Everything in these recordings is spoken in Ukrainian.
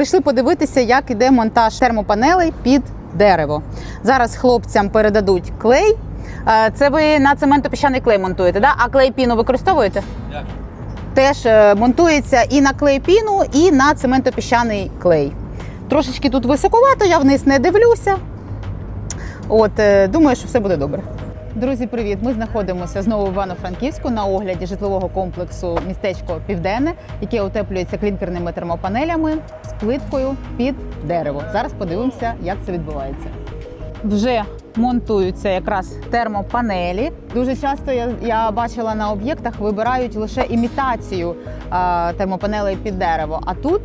Прийшли подивитися, як іде монтаж термопанелей під дерево. Зараз хлопцям передадуть клей. Е, Це ви на цементопіщаний клей монтуєте, да? а клей піну використовуєте? Як? Теж е, монтується і на клей піну, і на цементопіщаний клей. Трошечки тут високовато, я вниз не дивлюся. От, е, думаю, що все буде добре. Друзі, привіт! Ми знаходимося знову в Івано-Франківську на огляді житлового комплексу містечко Південне, яке утеплюється клінкерними термопанелями з плиткою під дерево. Зараз подивимося, як це відбувається. Вже монтуються якраз термопанелі. Дуже часто я, я бачила на об'єктах, вибирають лише імітацію а, термопанелей під дерево. А тут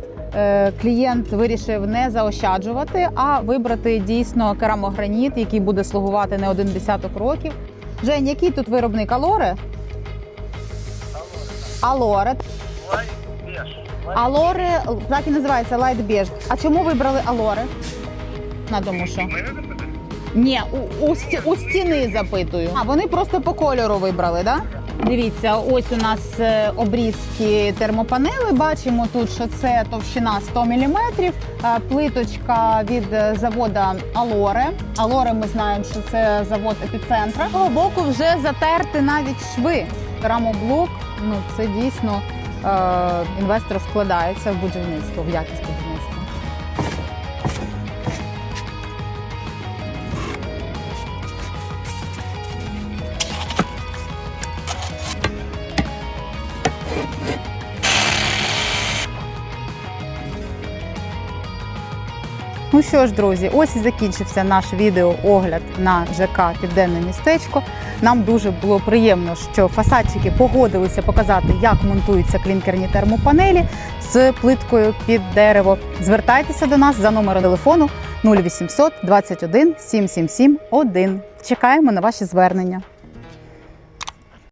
клієнт вирішив не заощаджувати, а вибрати дійсно керамограніт, який буде слугувати не один десяток років. Жень, який тут виробник Алоре? Алоре. Алоре так і називається Light Beige. А чому вибрали Алоре? На тому що. Ні, у, у, у стіни запитую. А вони просто по кольору вибрали, так? Да? Дивіться, ось у нас е, обрізки термопанели. Бачимо тут, що це товщина 100 мм, плиточка від е, завода Алоре. Алоре ми знаємо, що це завод епіцентра. З того боку вже затерти навіть шви. Рамоблок, ну це дійсно е, інвестор вкладається в будівництво, в якість Ну що ж, друзі, ось і закінчився наш відеоогляд на ЖК Південне містечко. Нам дуже було приємно, що фасадчики погодилися показати, як монтуються клінкерні термопанелі з плиткою під дерево. Звертайтеся до нас за номером телефону 0800 21 777 1. Чекаємо на ваші звернення.